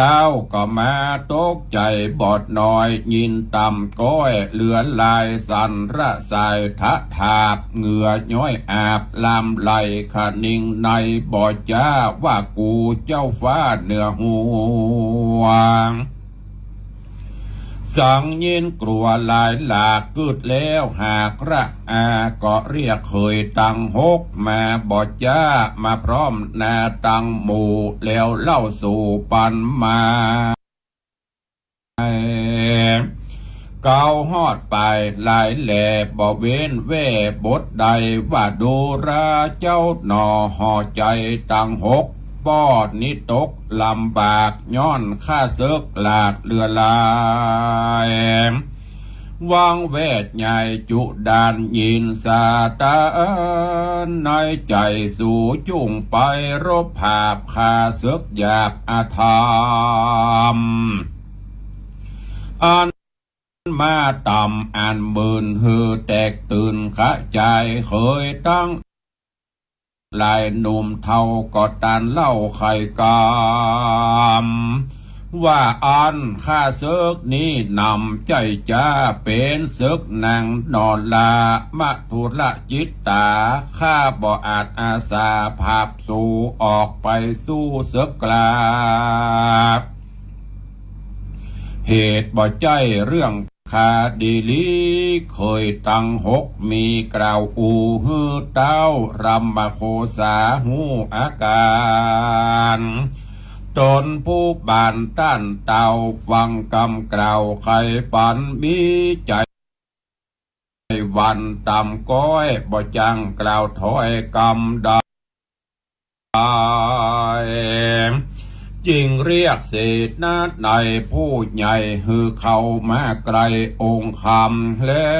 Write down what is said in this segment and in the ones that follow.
เจ้าก็มาตกใจบอดน้อย ยินต่ำก้อยเหลือลายสันระสายทะถาบเหงื่อย้อยอาบลามไหลขะนิ่งในบอดจ้าว่ากูเจ้าฟ้าเหนือหัวง สังยินกลัวหลายหลากกึดแล้วหากระอาก็เรียกเคยตังหกมาบอดจ้ามาพร้อมนาตังหมู่แล้วเล่าสู่ปันมาเกาฮอดไปหลายแหล่บ่เว้นเว่บทใดว่าดูราเจ้าหนอห่อใจตังหก ปอดนิตกลำบากย้อนข้าเซึกหลาดเรือลายวังเวทใหญ่จุดานยินสาตานในใจสู่จุ่งไปรบผาบคาศึกหยาบอาธรรมอันมาต่ำอ่านหมื่นฮือแตกตื่นขะใจเคยตั้ง ลายหนุ่มเท่าก็ตานเล่าไข่กามว่าอันข้าซึกนี้นำใจจ้าเป็นซึกนางนอนลามะทุระจิตตา ข้าบ่อาจอาสาภาพสู่ออกไปสู้ซึกกลาบ เหตุบ่ใจเรื่อง คาดีลีเคยตั้งหกมีกล่าวอูฮือเต้ารำมาโคสาหูอาการตนผู้บานต้านเต่าฟังกำกล่าวใครปันมีใจวันต่ำก้อยบ่จังกล่าวถอยกำด้ จิงเรียกเศษนาดในผู้ใหญ่ฮือเข้ามาไกลองค์คำแล้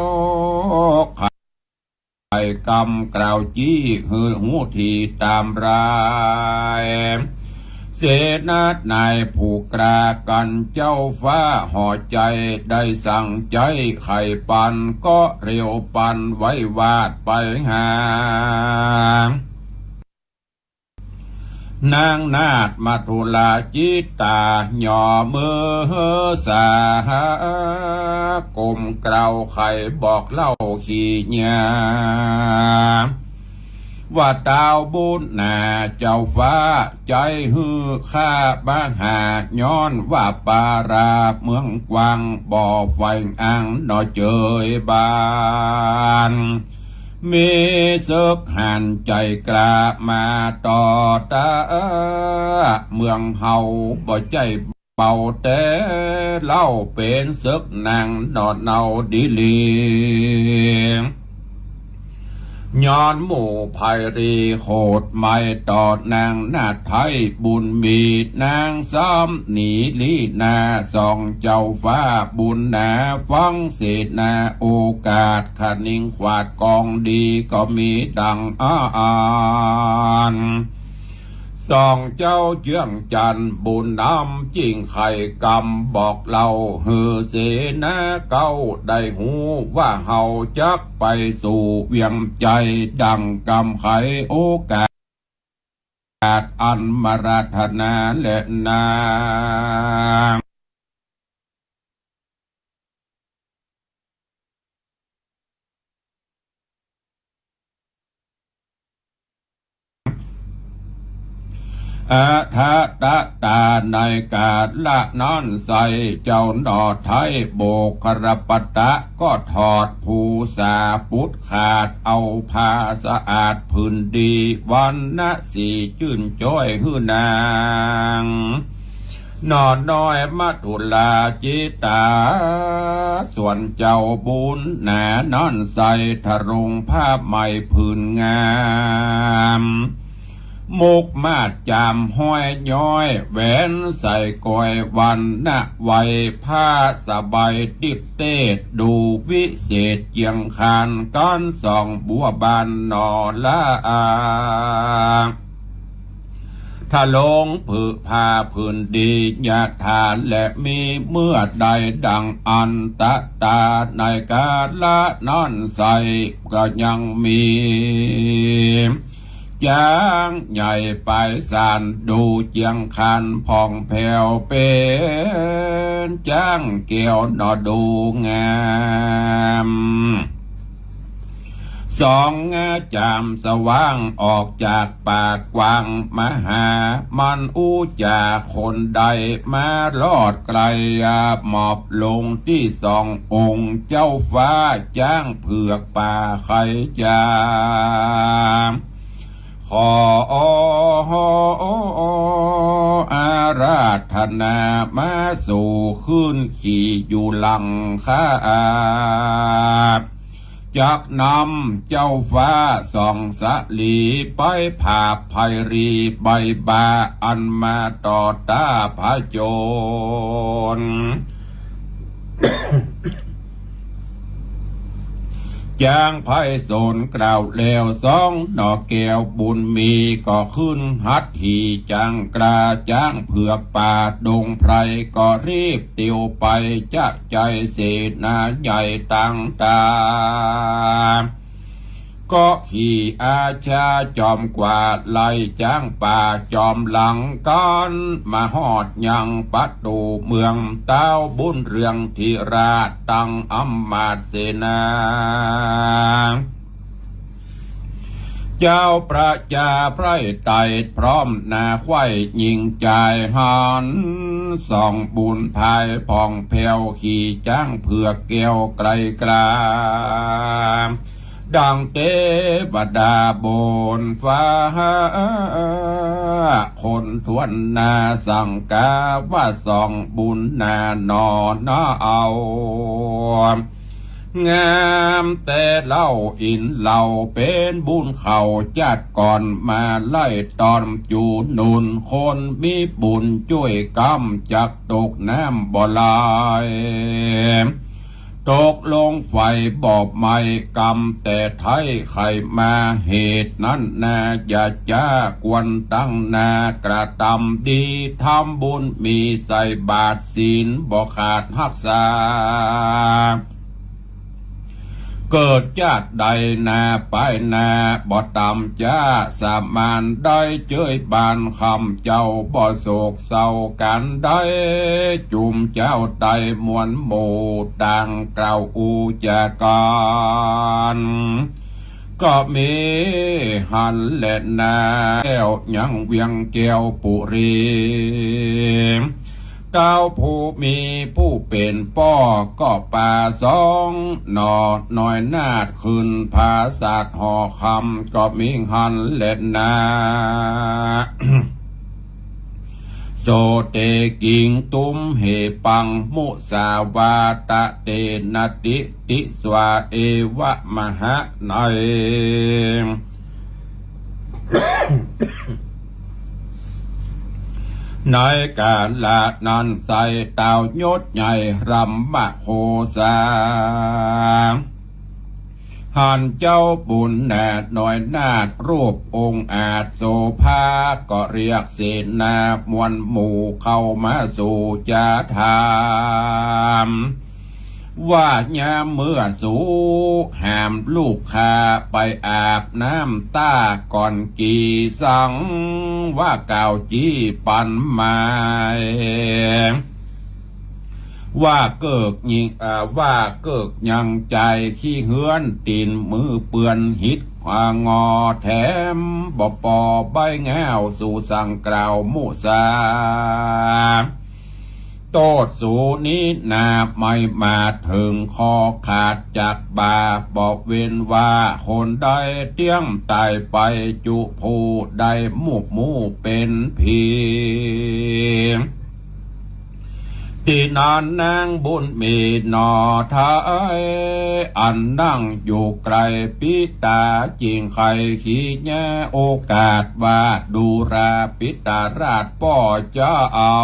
วไข่กำกล่าวจี้ฮือหูทีตามรายเสนาดนายผู้กรากันเจ้าฟ้าห่อใจได้สั่งใจไข่ปันก็เร็วปันไว้วาดไปหา นางนาดมาทุลาจิตตาหย่อมือสากลมเกลาไข่บอกเล่าขี้ญาว่าดาวบุญนาเจ้าฟ้าใจฮือข้าบ้างหาย้อนว่าปาราเมืองกวางบ่อไฟอังนอเจยบาน มีสุขหันใจกล้ามาต่อตาเมืองเฮาบ่ใจเบาแต่เล่าเป็นศึกนางนอดเนาดีลียง ย้อนหมู่ภัยรีโหดไม่ตอดนางนาไทยบุญมีนางซ้ำหนีลีนาสองเจ้าฟ้าบุญนาฟังเศษนาโอกาสขนิ่งขวาดกองดีก็มีดังอ้าน ส่องเจ้าเจื้องจันบุญน้ำจริงไข่กำบอกเราฮือเสนาเก้าได้หูว่าเฮาจักไปสู่เวียงใจดังกำไขโอกาสอันมาราธนาและนาง อาทาตะตาในกาดละนอนใส่เจ้าหนอไทยโบกครปตะก็ถอดผูสาปุดขาดเอาผ้าสะอาดพื้นดี วันนะสีจื่นจ้อยหือนางนอนน้อยมาตุลาจิตา ส่วนเจ้าบุญหนานอนใส่ทะรงภาพใหม่พื้นงาม มุกมาดจามห้อยย้อยแหวนใส่กอยวันนะไวผ้าสบายติบเตดดูวิเศษเจียงคานก้อนสองบัวบานนอละอาถ้าลงผือผ้าพื้นดียาทานและมีเมื่อใดดังอันตะตาในกาละนอนใสก็ยังมี จางใหญ่ไปสานดูเจียงคันพองแผ่วเป็นจ้างเกี่ยวนอดูงามสองงาจามสว่างออกจากปากกว้างมหา มันอู้จาคนใดมาลอดไกลหมอบลงที่สององค์เจ้าฟ้าจ้างเผือกป่าไขจาม ขออาราธนามาสู่ขึ้นขี่อยู่หลังข้าจากนำเจ้าฟ้าส่องสะลีไปผาภัยรีใบบาอันมาต่อตาพระโจร จางไพ่โซนกล่าวแล้วสองดอกแก้วบุญมีก็ขึ้นฮัดหีจังกราจางเผือกป่าดงไพรก็รีบเตียวไปจะใจเสนาใหญ่ตั้งตา ก็ขี่อาชาจอมกวาดไล่จ้างป่าจอมหลังกันมาหอดยังปัตูเมืองเต้าบุญเรืองทีราชตังอำมาเสนาเจ้าประจาไพรไตพร้อมนาไข่ยิงใจหันส่องบุญภายพองแผวขี่จ้างเผือกแก้วไกลกลา ดังเทวดาบนฟ้า คนทวนนาสังกาว่าส่องบุญนานอนนาเอา งามแต่เล่าอินเหล่าเป็นบุญเขาจัดก่อนมาไล่ตอนจูนุนคนมีบุญช่วยกำจักตกน้ำบ่ลาย ตกลงไฟบอบไม่กรรมแต่ไทยไขมาเหตุนั้นนาอย่าจ้าควนตั้งนากระทำดีทำบุญมีใส่บาทศีลบ่ขาดหักษา เกิดจาติใดนาไปนาบ่ตำจ้าสามานได้เจยบานคำเจ้าบ่โศกเศร้ากันได้จุมเจ้าไตมวลหมู่ต่างกล่าวอูจาการก็มีหันและนาแก้วยังเวียงแก้วปุรี เต้าผู้มีผู้เป็นป้อก็ป่าสองหนอหน่อยนาดขึ้นภาษาทหอคำก็มีหันเล็ดนาโสเตกิงตุมเหปังมุสาวาตะเตนติติสวาเอวะมหะไนย ในการละนันใส่เต่ายศใหญ่รำมะโคสาหันเจ้าบุญแนดหน่อยนาดรูปองค์อาจโสภาก็เรียกเสนามวลหมู่เข้ามาสู่จาทาม ว่ายามเมื่อสูหามลูกคาไปอาบน้ำตาก่อนกี่สัง ว่าเก่าจี้ปันไมาว่าเกิกยิงอ่าว่าเกิกยังใจขี้เฮือนตีนมือเปื่อนหิดควางอแถมบ่ปอใบแงวสู่สั่งกล่าวมุสา โตดสูนี้นาไม่มาถึงคอขาดจากบาบอกเว้นว่าคนใดเตี้ยมตายไปจุผู้ใดมุกมูเป็นเพียง ที่นานนางบุญมีนอทายอันนั่งอยู่ไกลปิตาจิงไข่ขี้แง่โอกาสว่าดูราปิตาราชป่อจะเอา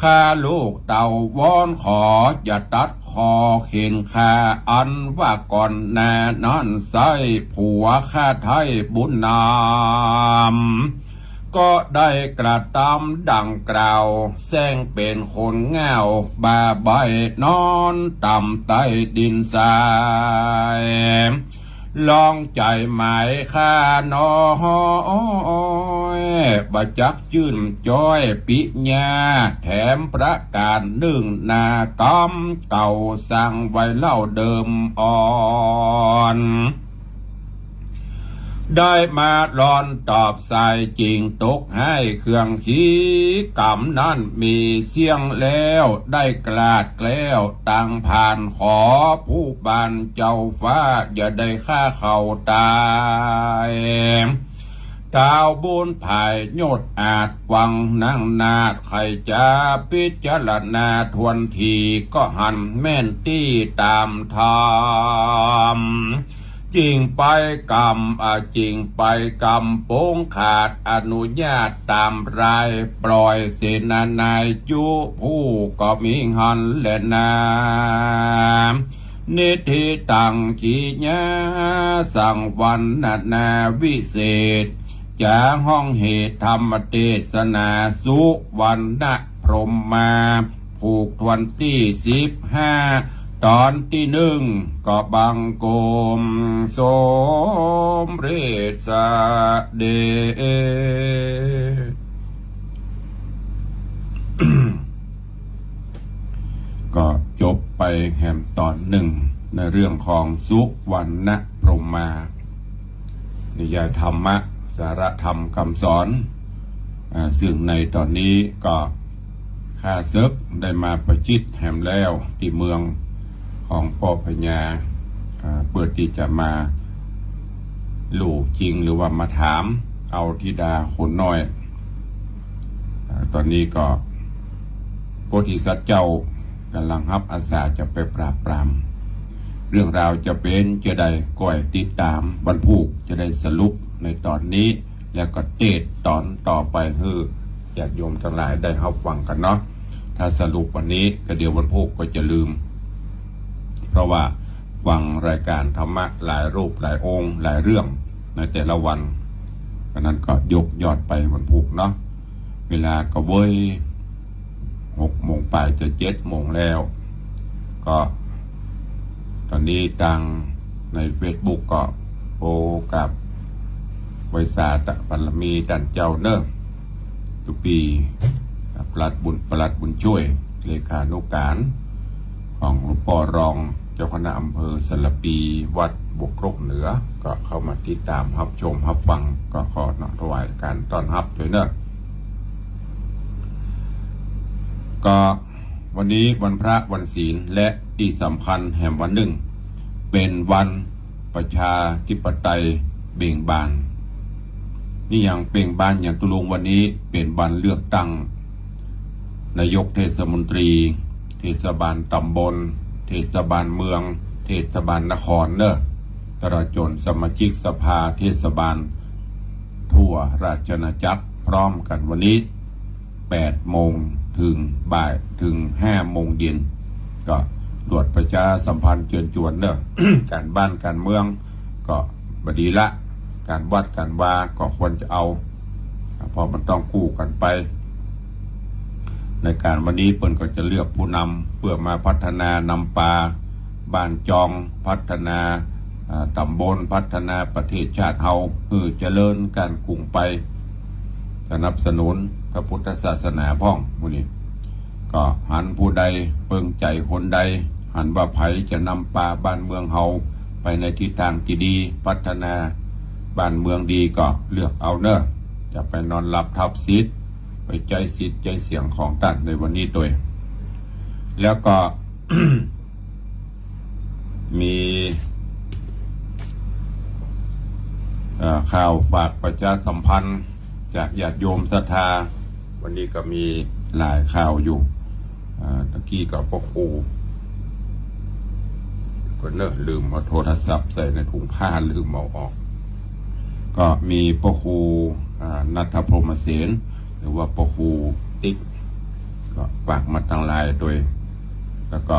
ข้าลูกเต่าวอนขออย่าตัดคอเข็นข้าอันว่าก่อนแน่นอนใส่ผัวข้าไทยบุญนาม ก็ได้กระทำดังกล่าวแซงเป็นคนเงาบาใบนอนต่ำใต้ดินทรายลองใจหมายข้าน้อยบะจักจื่นจ้อยปิญา แถมประกาศหนึ่งนากอมเก่าสั่งไว้เล่าเดิมอ่อน ได้มาลอนตอบสายจริงตกให้เครื่องขี้กำนั้นมีเสียงแล้ว ได้กลาดแกล้วตังผ่านขอผู้บานเจ้าฟ้า อย่าได้ฆ่าเขาตายดาวบุญภายโยดอาจวังนั่งนาดใครจะพิจารณาทวนทีก็หันแม่นตี้ตามธรรม จริงไปกรรมอาจริงไปกรรมโป้งขาดอนุญาตตามรายปล่อยเสนานายจุผู้ก็มีหันและนานิธิตังขีญาสังวันนานาวิเศษจาห้องเหตุธรรมเทศนาสุวรรณพรหมมา ผูกทวนที่สิบห้า ตอนที่หนึ่งก็บังโกมสมเรศเดชก็จบไปแฮมตอนหนึ่ง ในเรื่องของสุวรรณพรหมมา นิยายธรรมะ สารธรรมคำสอนอซึ่งในตอนนี้ก็ข้าซึกได้มาประชิดแฮมแล้วที่เมือง ของพ่อพญาเปิดที่จะมาหลู่จริงหรือว่ามาถามเอาธิดาคนน้อยอตอนนี้ก็โพธิสัตว์เจ้ากำลังรับอาสาจะไปปราบปราม เรื่องราวจะเป็นจะได้ก้อยติดตามบรรพุกจะได้สรุปในตอนนี้ แล้วก็เตดตอนต่อไปคือญาติโยมทั้งหลายได้รับฟังกันเนาะถ้าสรุปวันนี้ก็เดี๋ยวบรรพุกก็จะลืม เพราะว่าฟังรายการธรรมะหลายรูปหลายองค์ หลายเรื่องในแต่ละวันเพราะนั้นก็ยกยอดไปวันพุกเนาะเวลาก็เว้ยหกโมงไปจะเจ็ดโมงแล้ว ก็ตอนนี้ทางใน Facebook ก็โอกับไวยสาตะปัลมีดันเจ้าเนอร์ทุกปีปลัดบุญปลัดบุญช่วย เลขานุการของหลวงพ่อรอง จ้าคณะอำเภอสารปีวัดบกครกเหนือ ก็เข้ามาติดตามรับชมรับฟังก็ขอน้อมถวายการต้อนรับด้วยเนอะก็วันนี้วันพระวันศีลและที่สำคัญแห่งวันหนึ่ง เป็นวันประชาธิปไตยเบ่งบาน นี่อย่างเป่งบานอย่างตุลงวันนี้เป็นวันเลือกตั้งนายกเทศมนตรี เทศบาลตำบล ศบาลเมือง เทศบาลนครเนอะตลอดจนสมาชิกสภาเทศบาล ทั่วราชอาจักรพร้อมกันวันนี้ 8 โมงถึงบ่ายถึง 5 โมงเย็น ก็ตรวจประชาสัมพันธ์เชิญชวนเนอะการบ้านการเมืองก็บดีละ การวัดการว่าก็ควรจะเอาเพอมันต้องกู้กันไป ในการวันนี้เปิ้นก็จะเลือกผู้นำเพื่อมาพัฒนานำปลาบ้านจอง พัฒนาอ่าตำบลพัฒนาประเทศชาติเฮาเพื่อเจริญการกรุงไป สนับสนุนพระพุทธศาสนาพ่องผู้นี้ก็หันผู้ใดเปิงใจคนใด หันว่าไผจะนำปลาบ้านเมืองเฮาไปในทิศทางที่ดีพัฒนาบ้านเมืองดีก็เลือกเอาเนอะจะไปนอนหลับทับซิด ไปใจสิทธิ์ใจเสียงของท่านในวันนี้ตัวเองแล้วก็ มีข่าวฝากประชาสัมพันธ์ จากญาติโยมศรัทธา วันนี้ก็มีหลายข่าวอยู่ตะกี้ก็พ่อครูก็เนอะลืมเอาโทรศัพท์ใส่ในถุงผ้าลืมเอาออก ก็มีพ่อครูนัทพรมเสน หรือว่าพ่อคูติ๊ก ก็ฝากมาทางไลน์โดย แล้วก็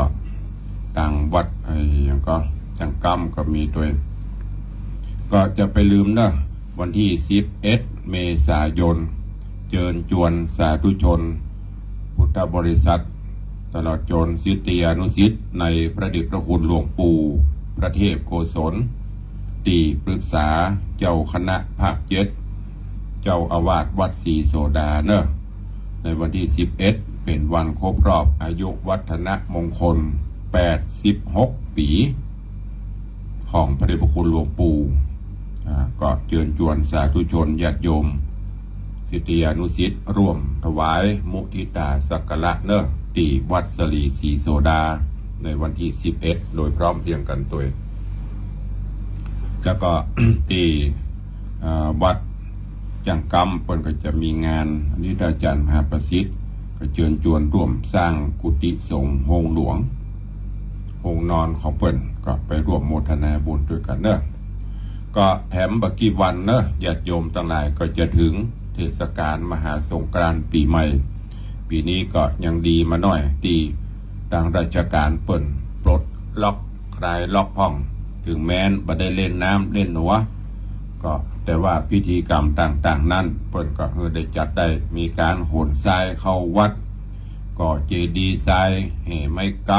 ต่างวัดไอ้ยังก็จังกรรมก็มีตัวก็จะไปลืมนะวันที่11เมษายน เจิญจวนสาธุชน พุทธบริษัท ตลอดจนสิทธิยานุสิทธิ์ในพระเดชพระคุณหลวงปู่พระเทพโกศลตีปรึกษาเจ้าคณะภาคเจ็ด เจ้าอาวาสวัดศรีโสดาเนอะในวันที่ 11 เป็นวันครบรอบอายุวัฒนมงคล 86 ปี ของพระเดชพระคุณหลวงปู่ก็เชิญชวนสาธุชนญาติโยม สิทธิานุสิทธิ์ร่วมถวายมุทิตาสักการะเนอะตีวัดสลีสีโสดา ในวันที่ 11 โดยพร้อมเพรียงกันตัวแล้วก็ที่วัด จังกรรมเปิ้นก็จะมีงานอันนี้อาจารย์มหาประสิทธิ์ก็เชิญชวนร่วมสร้างกุฏิสงฆ์โฮงหลวงโฮงนอนของเปิ้นก็ไปร่วมโมทนาบุญด้วยกันเนอะก็แถมบักกี่วันเนอะญาติโยมทั้งหลายก็จะถึงเทศกาลมหาสงกรานต์ปีใหม่ ปีนี้ก็ยังดีมาหน่อยตีทางราชการเปิ่นปลดล็อกคลายล็อกพ่อง ถึงแม้นบ่ได้เล่นน้ำเล่นหัว ก็แต่ว่าพิธีกรรมต่างๆ นั้นเปิ่นก็เออได้จัดได้มีการโหนทรายเข้าวัดก็เจดีย์ทรายแห่ไม้ก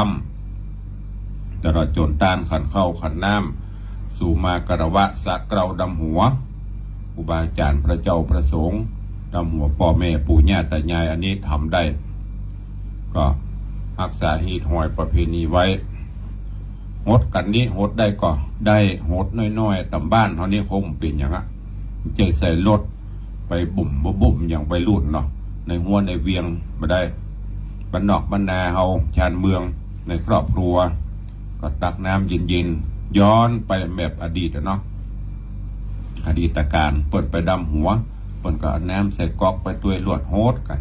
ำตลอดจนต้านขันเข้าขันน้ำสู่มากระวะสักเกราดำหัวอุบาจารย์พระเจ้าประสงค์ดำหัวพ่อแม่ปู่ย่าตายายอันนี้ทำได้ ก็รักษาหีดหอยประเพณีไว้ หดกันนี้หดได้ก็ได้หดน้อยๆตำบ้านเท่านี้คงเป็นอย่างนั้นใจใส่รถไปบุ่มบ่บุ่มอย่างไปรุ่นเนาะในหัวในเวียงมาได้บ้านนอกบ้านาเฮาชานเมืองในครอบครัว ก็ตักน้ำเย็นๆย้อนไปแบบอดีตเนาะอดีตการเปิดไปดำหัวเปิดก็เอาน้ำใส่ก๊อกไปตัวลวดโฮดกัน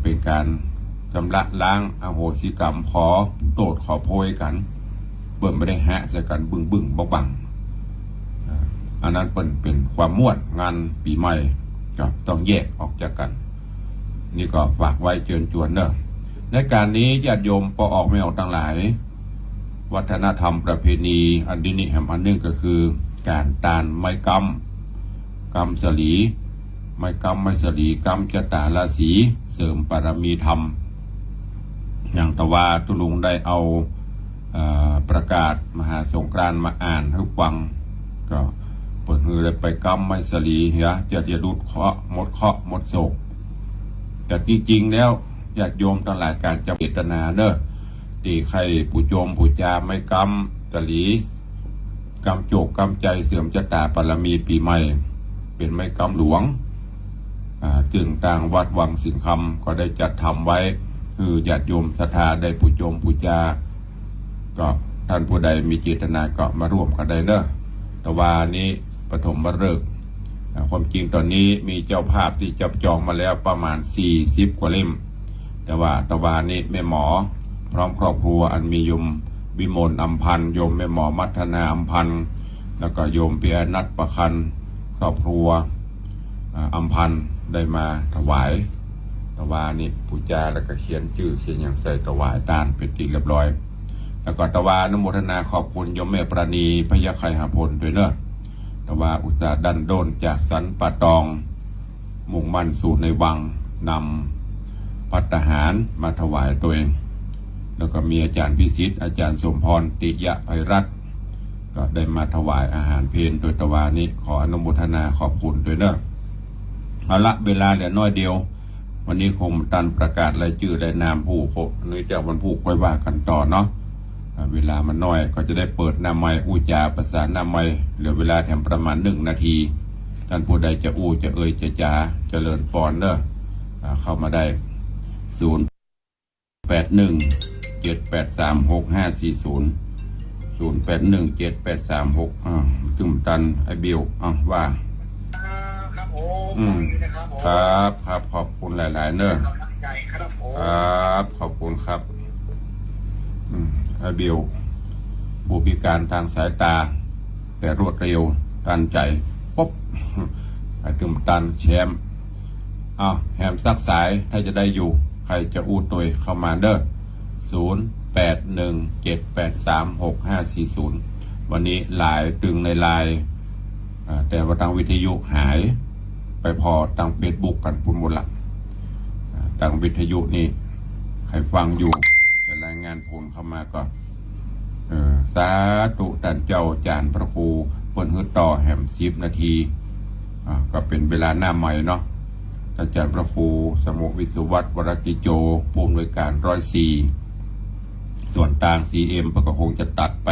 เป็นการชำระล้างอโหสิกรรมขอโตดขอโพยกัน เปิดไม่ได้แหะใส่กันบึ้งบึ้งบักบังอันนั้นเปิดเป็นความม่วนงานปีใหม่ก็ต้องแยกออกจากกัน นี่ก็ฝากไว้เชิญชวนเนอะในการนี้ญาติโยมปอออกไม่ออกต่างหลาย วัฒนธรรมประเพณีอันนี้นี่แห่งอันหนึงก็คือ การตานไม้กำกำสลีไม้กำไม้สลีกำจะตาราศีเสริมปรมีธรรม อย่างตะวาตุลุงได้เอา ประกาศมหาสงกรานมาอ่านให้ฟังก็เปิดมือเลยไปกำไม้สลีเฮียจะจะรุดเคาะหมดเคาะหมดโศก แต่จริงๆแล้วญาติโยมทั้งหลายการจะเจตนาเนอะตีใครผู้โจมผู้จาไม่กำตะหลีกำโจกกำใจเสื่อมจตาปรมีปีใหม่ เป็นไม่กำหลวงจึงต่างวัดวังสิงคำก็ได้จัดทำไว้ คือญาติโยมศรัทธาได้ผู้โจมผู้จา ก็ท่านผู้ใดมีเจตนาก็มาร่วมกันได้เนอะแต่ว่านี้ปฐมฤกษ์ความจริงตอนนี้มีเจ้าภาพที่จับจองมาแล้วประมาณ 40 กว่าเล่ม แต่ว่าตะวานี้แม่หมอ พร้อมครอบครัวอันมีโยมวิมลอัมพันโยมแม่หมอมัทนาอัมพันแล้วก็โยมเปียนัทประคันครอบครัวอัมพันได้มาถวายตะวานี่ปูจาแล้วก็เขียนชื่อเขียนอย่างใส่ถวายตานเป็นที่เรียบร้อย แล้วก็ตะวาอนโมทนาขอบคุณยมแม่ประณีพยาไคหาพลด้วยเนอะตะวาอุตสาห์ดันโดนจากสันปะตอง มุ่งมั่นสู่ในวังนำพัตตาหารมาถวายตัวเอง แล้วก็มีอาจารย์พิสิทธิ์อาจารย์สมพรติยะไพรัตก็ได้มาถวายอาหารเพลโดยตะวานี้ขออนุโมทนาขอบคุณด้วยเนอะเอาละเวลาเหลือน้อยเดียว วันนี้คงตันประกาศรายชื่อรายนามผู้ครบนี่จะวันผู้ค่อยว่ากันต่อเนาะ เวลามันน้อยก็จะได้เปิดหน้าไม้อู้จาประสานหน้าไม้เหลือเวลาแถมประมาณหนึ่งนาที ท่านผู้ใดจะอู้จะเอ่ยจะจาเจริญปอนเนอะอ่าเข้ามาได้ศูนย์แปดหนึ่งเจ็ดแปดสามหกห้าสี่ศูนย์ศูนย์แปดหนึ่งเจ็ดแปดสามหกอ่าตึมตันไอเบลอะว่าครับผมอืมนะครับผมครับครับขอบคุณหลาย ๆ เนอะกำลังใจครับผมครับขอบคุณครับ อืมไอเบลผู้พิการทางสายตา แต่รวดเร็วตันใจปุ๊บไอตึมตันแชมป์อ้าวแฮมซักสายถ้าจะได้อยู่ ใครจะอู้ตัวเข้ามาเด้อศูนย์แปดหนึ่งเจ็ดแปดสามหกห้าสี่ศูนย์วันนี้หลายตึงในลน์อ่าแต่ว่าทางวิทยุหายไปพอทางเฟซบุ๊กกันปุ่นหมดละอ่าทางวิทยุนี่ใครฟังอยู่ รายงานผลเข้ามาก่อนสาธุท่านเจ้าจารย์พระครูเปิดฮือต่อแหมสิบนาทีก็เป็นเวลาหน้าใหม่เนาะอาจารย์พระครูสมุวิสุวัตวรกิโจผู้อำนวยการร้อยสี่ส่วนต่าง CM ก็คงจะตัดไป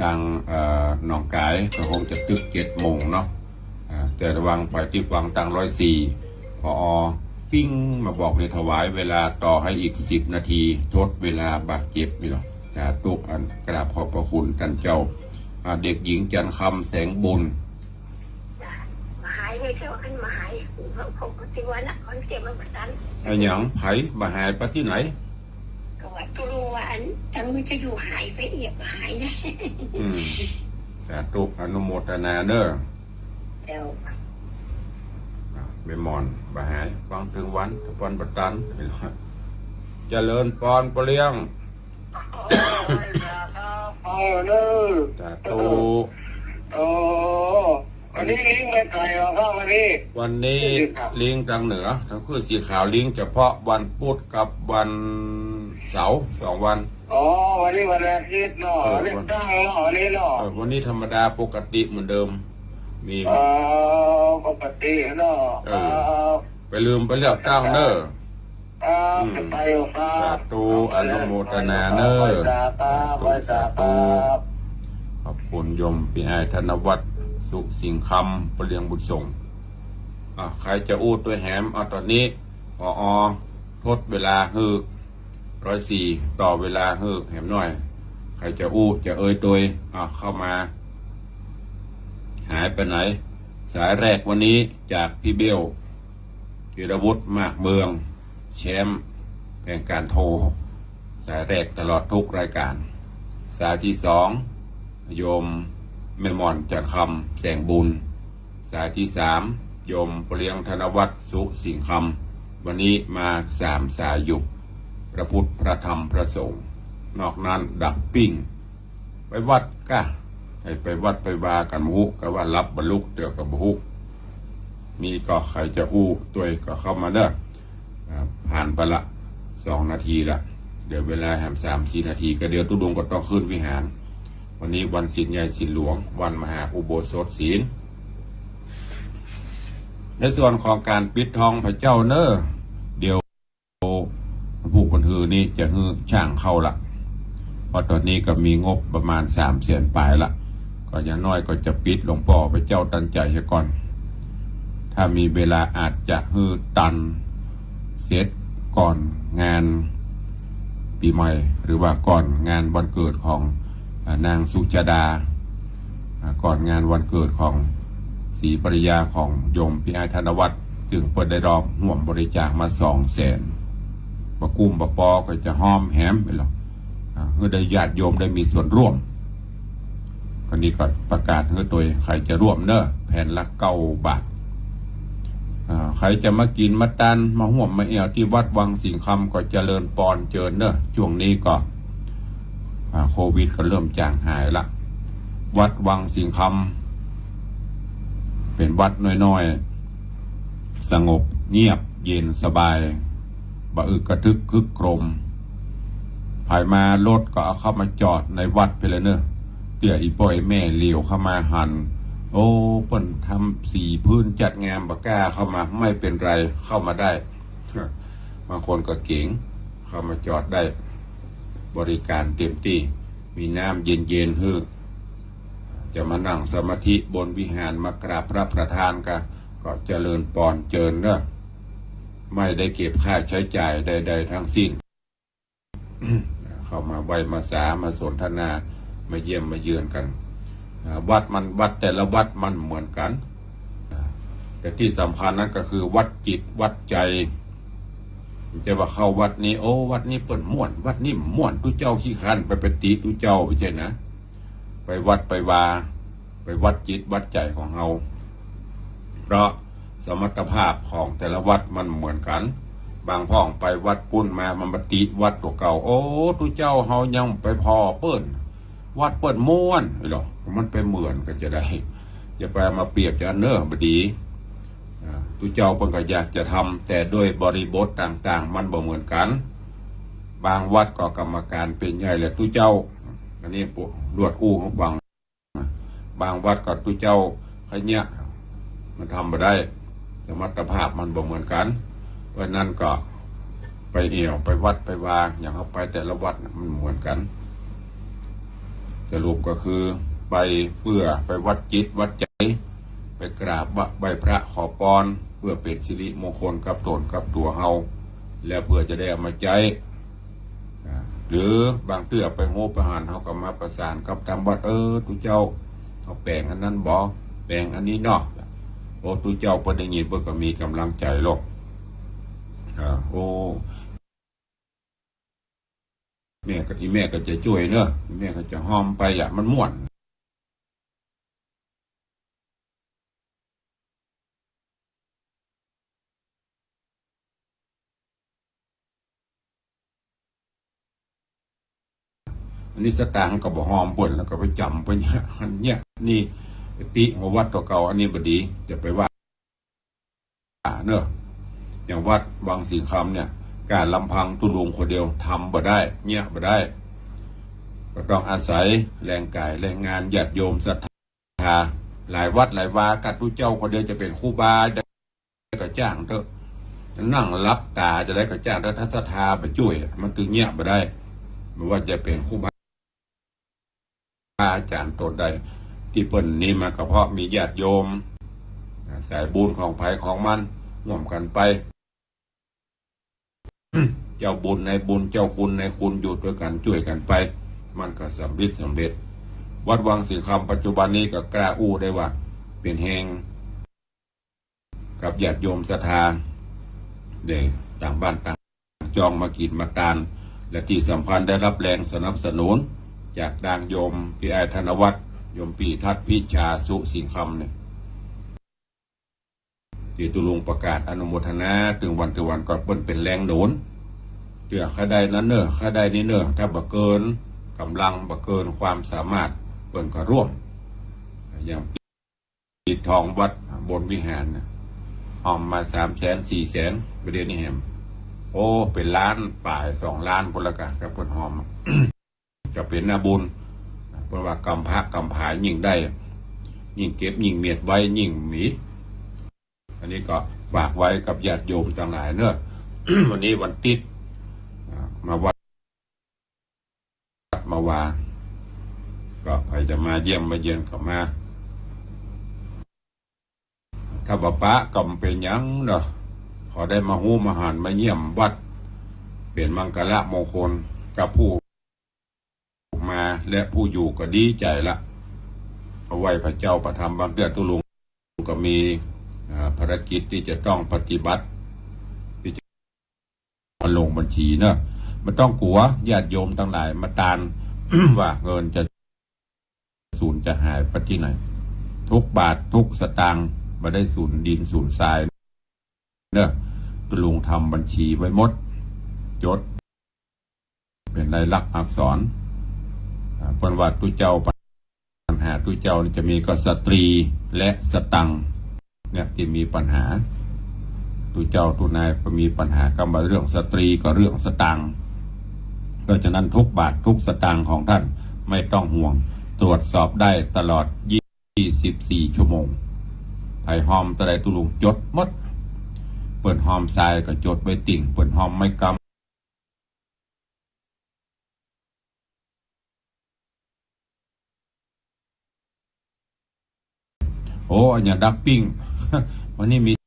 ทางน่อหนองกายก็คงจะตึกเจ็ดโมงเนาะแต่ระวังไปที่ฟังตังร้อยสี่พอ ปิ้งมาบอกในถวายเวลาต่อให้อีกสิบนาทีทดเวลาบาดเจ็บนี่หรอสาตุอันกราบขอบพระคุณท่านเจ้าอ่าเด็กหญิงจันคำแสงบุญมาหายเลยเจ้าอันมาหายเขาเขาก็ที่ว่านะคนเจ็บมันเหมือนกันไอ้หยังไผมาหายไปที่ไหนก็ว่าตุรู้ว่าอันจังมันจะอยู่หายไปเอียบหายนะอืมสาธุอนุโมทนาเนอ้อเดี๋ยวอ่า ไม่มอนบาหายฟังถึงวันทุกวันประตันเจริญปอนเปลียงเอาเนอะสาธุโอ้วันนี้ลิงไปไก่หรอครับวันนี้ วันนี้ลิงทางเหนือทั้งคือสีขาวลิงเฉพาะวันพุธกับวันเสาร์สองวันอ๋อวันนี้วันอาทิตย์เนาะเรียกตั้งเนาะวันนี้เนาะเออวันนี้ธรรมดาปกติเหมือนเดิม มีเออปกติเนาะเออ ไปลืมไปเลือกตั้งเนอ้อเออจะไปครัสาบธุอนุโมทนาเนอ้อไปสาธุไปสาธุขอบคุณโยมพี่ไอายธนวัฒน์สุสิงห์คำเปลียงบุญส่งอะใครจะอู้ตัวแหมเอาตอนนี้พออทดเวลาฮือร้อยสี่ต่อเวลาฮือแหมหน่อย ใครจะอู้จะเอ่ยตัวอะเข้ามา หายไปไหน สายแรกวันนี้จากพี่เบลกิรวุฒิมากเมือง แชมป์แห่งการโทร สายแรกตลอดทุกรายการ สายที่สองโยมแม่มอนจัดคำแสงบุญ สายที่สามโยมเปลียงธนวัฒน์สุสิงคำวันนี้มาสามสายยุกพระพุทธพระธรรมพระสงฆ์นอกนั้นดักปิ้งไปวัดกะ ให้ไปวัดไปวากันมุก็ว่ารับบรรลุเดียวกับบุกมีก็ใครจะอู้ตัวก็เข้ามาเด้อผ่านไปละสองนาทีละเดี๋ยวเวลาแหมสามสี่นาที ก็เดี๋ยวตุดงก็ต้องขึ้นวิหาร วันนี้วันศีลใหญ่ศีลหลวง วันมหาอุโบสถศีลในส่วนของการปิดทองพระเจ้าเนอ้อเดี๋ยวผู้คนฮือนี่จะฮือช่างเข้าละเพราะตอนนี้ก็มีงบประมาณสามแสนปลายละ ก็อย่างน้อยก็จะปิดหลวงพ่อพระเจ้าตันใจเสียก่อน ถ้ามีเวลาอาจจะฮือตันเสร็จก่อนงานปีใหม่ หรือว่าก่อนงานวันเกิดของนางสุจดา ก่อนงานวันเกิดของศรีปริยาของโยมพิไอธนวัฒน์จึงเปิดได้รอบห่วมบริจาคมาสองแสนปะกุ้มปะปอก็จะห้อมแหมไปหรอกเพื่อได้ญาติโยมได้มีส่วนร่วม คนนี้ก็ประกาศเพื่อตัวใครจะร่วมเนอะแผ่นละเก้าบาทใครจะมากินมาตันมาห่วมมาเอวที่วัดวังสิงคำก็เจริญปอนเจริญเนอะช่วงนี้ก็อ่าโควิดก็เริ่มจางหายละ วัดวังสิงคำเป็นวัดน้อยๆ สงบเงียบเย็นสบายบะอึกกระทึกคึกโครมภายมารถก็เอาเข้ามาจอดในวัดไปเลยเนอะ เตี่ยอีป้อยแม่เลี้ยวเข้ามาหัน โอ้เปิ้นทำสีพื้นจัดงามบกล้าเข้ามาไม่เป็นไรเข้ามาได้ บางคนก็เก๋งเข้ามาจอดได้ บริการเต็มที่ มีน้ำเย็นๆฮือจะมานั่งสมาธิบนวิหารมากราบพระประธานกันก็เจริญปอนเจริญเนอะไม่ได้เก็บค่าใช้จ่ายใด ๆ ทั้งสิ้น เข้ามาไหวมาสามาสนทนา มาเยี่ยมมาเยือนกัน วัดมันวัดแต่ละวัดมันเหมือนกัน แต่ที่สำคัญนั่นก็คือวัดจิตวัดใจจะว่าเข้าวัดนี้โอ้วัดนี้เปิดม่วน วัดนี้ม่วนตุเจ้าขี้ขันไปปฏิตุเจ้าไปใช่นะ ไปวัดไปวา ไปวัดจิตวัดใจของเฮาเพราะสมรรถภาพของแต่ละวัดมันเหมือนกัน บางพ่องไปวัดปุ้นมามันปฏิวัดตัวเก่า โอ้ตุเจ้าเฮายังไปพอเปิ้น วัดเปิดม้วนหรอมันไปเหมือนก็จะได้ จะไปมาเปรียบจะเนอบดีตุเจ้าเพิ่นก็อยากจะทำแต่ด้วยบริบทต่างๆ มันบ่เหมือนกัน บางวัดก็กรรมการเป็นใหญ่และตุเจ้า อันนี้ปวดวดอู้ของฟังบางวัดก็ตุเจ้าขะเนี้ยมันทำมาได้ สมรรถภาพมันบ่เหมือนกัน เพราะนั้นก็ไปเอี่ยวไปวัดไปวางอย่างเขาไปแต่ละวัดมันเหมือนกัน สรุปก็คือไปเพื่อไปวัดจิตวัดใจ ไปกราบไหว้พระขอพรเพื่อเป็นสิริมงคลกับตนกับตัวเฮาแล้วเพื่อจะได้เอามาใจหรือบางเตื้อไปโหประหารเฮาก็มาประสานกับทางวัดเออตุเจ้าเอาแปลงอันนั้นบ่แปลงอันนี้เนาะโอ้ตุเจ้าเพิ่นได้ยินเพิ่นก็มีกำลังใจหรอกโอ้ ม่ก็อีแม่ก็จะช่วยเนอะแม่ก็จะห้อมไปอะมันม่วนอันนี้สตางค์ก็บ่หอมป่นแล้วก็ไปจำไปเนี่ยอันเนี่ยนี่ไอปีหัววัดตัวเก่าอันนี้บดีจะไปว่าเนอะอย่างวัดบางสีคำเนี่ย การลำพังตุลุงคนเดียวทำบ่ได้เนี่ยบ่ได้ก็ต้องอาศัยแรงกายแรงงานญาติโยมศรัทธาหลายวัดหลายวากัดทุเจ้าคนเดียวจะเป็นครูบาได้ก็จ้างเถอะนั่งรับตาจะได้ก็จ้างถ้าศรัทธาไปช่วย มันคือเงียบบ่ได้ไม่ว่าจะเป็นครูบาอาจารย์ตนใดที่เปิ้นนี้มาก็เพราะมีญาติโยมสายบุญของไผของมันร่วมกันไป เจ้าบุญในบุญเจ้าคุณในคุณอยู่ด้วยกันช่วยกันไป มันก็สำเร็จสำเร็จ วัดวังสีคำปัจจุบันนี้ก็กล้าอู้ได้ว่า เป็นแหงกับญาติโยมศรัทธาเด็ต่างบ้านต่างจองมากินมาการและที่สำคัญได้รับแรงสนับสนุน จากดางโยมพี่ไอธนวัฒน์โยมปีทัศพิชาสุสิงคำเนี่ย ที่ตุลุงประกาศอนุโมทนาถึงวันถึงวันก็เปิ้นเป็นแรงหนุนเตือข้าใดนั้นเนอะข้าใดนี้เนอะถ้าบ่เกินกำลังบ่เกินความสามารถเปิ้นก็ร่วม อย่างปิดทองวัดบนวิหารหอมมาสามแสนสี่แสนประเดี๋ยวนี้แฮมโอ้เป็นล้านป่ายสองล้านพนละกันครับเปิ้นหอมจะเป็นนาบุญเพราะว่ากำพักกำผายยิ่งได้ ยิ่งเก็บยิ่งเมียดไว้ยิ่งหมี อันนี้ก็ฝากไว้กับญาติโยมต่างหลายเนอะวันนี้วันติดมาวัดมาวาก็ใครจะมาเยี่ยมมาเยียนก็มาถ้าบปะก็เป็นยังเนาะขอได้มาหู้มาหานมาเยี่ยมวัด เปลี่ยนมังกรมงคลกับผู้มาและผู้อยู่ก็ดีใจละเพราไหวพระเจ้าประธรรมบางเดือตุลุงก็มี ภารกิจที่จะต้องปฏิบัติที่จะมาลงบัญชีเนอะมันต้องกลัวญาติโยมทั้งหลาย มาตานว่าเงินจะสูญจะหายไปที่ไหน ทุกบาททุกสตางค์มาได้สูญดินสูญทรายเนอะตุลุงทำบัญชีไว้หมด จด เป็นลายลักษณ์อักษรเปิ้นว่าตุเจ้าปัญหาตุเจ้านี่จะมีก็สตรีและสตังค์ เนี่ยที่มีปัญหาตุเจ้าตุนายมีปัญหาก็มาเรื่องสตรีก็เรื่องสตังค์ก็ฉะนั้นทุกบาททุกสตังค์ของท่านไม่ต้องห่วง ตรวจสอบได้ตลอด 24 ชั่วโมงไผ่หอมตะไดตุลุงจดมด เปิดหอมทรายก็จดไว้ติ่ง เปิดหอมไม่กำโอ้อันอย่าดักปิ้ง วันนี้มี